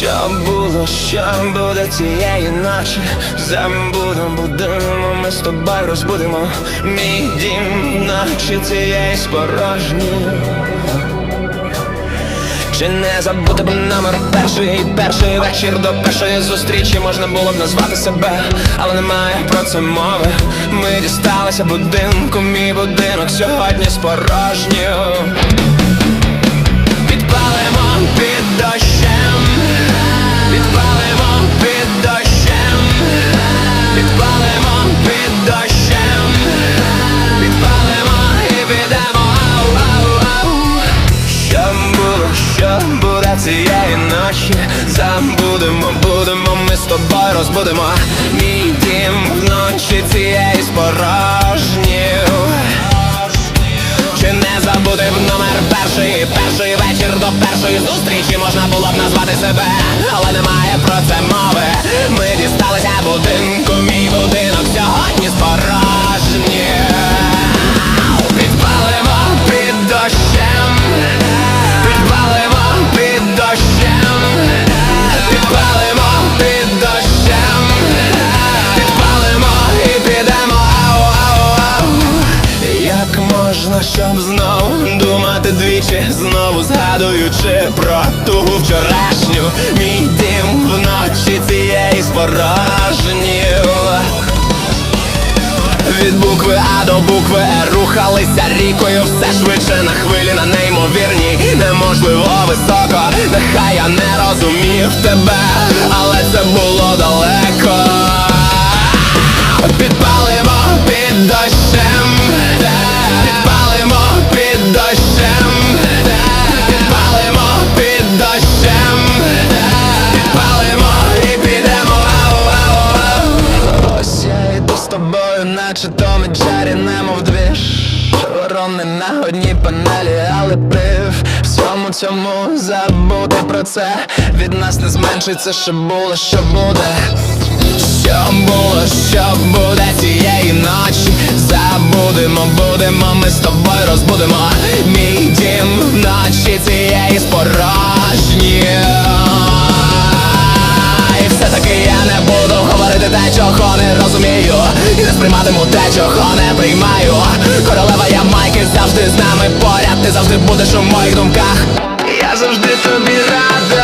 Що було, що буде цієї ночі. Забудемо, будемо, ми з тобою розбудемо Мій дім. Вночі цієї спорожні Чи не забути б номер перший? Перший вечір до першої зустрічі Можна було б назвати себе, але немає про це мови. Ми дісталися будинку, мій будинок сьогодні спорожній будемо, ми з тобою розбудемо Мій дім вночі цієї спорожні чи не забути б номер перший? Перший вечір до першої зустрічі Можна було б назвати себе, але немає про це мови. Ми дісталися будинку, мій будинок сьогодні можна, щоб знов думати двічі, знову згадуючи про ту вчорашню мій дім вночі цієї спорожні. Від букви А до букви Р рухалися рікою все швидше на хвилі на неймовірній, неможливо високо, нехай я не розумів тебе, але це було далеко. І Джері, немов дві Ворони на одній панелі, але при всьому цьому забути про це. Від нас не зменшиться, що було, що буде. Що було, що буде цієї ночі. Забудемо, будемо, ми з тобою розбудемо Мій дім вночі цієї спорожні сприйматиму те, чого не приймаю. Королева я майки завжди з нами поряд. Ти завжди будеш у моїх думках. Я завжди тобі радий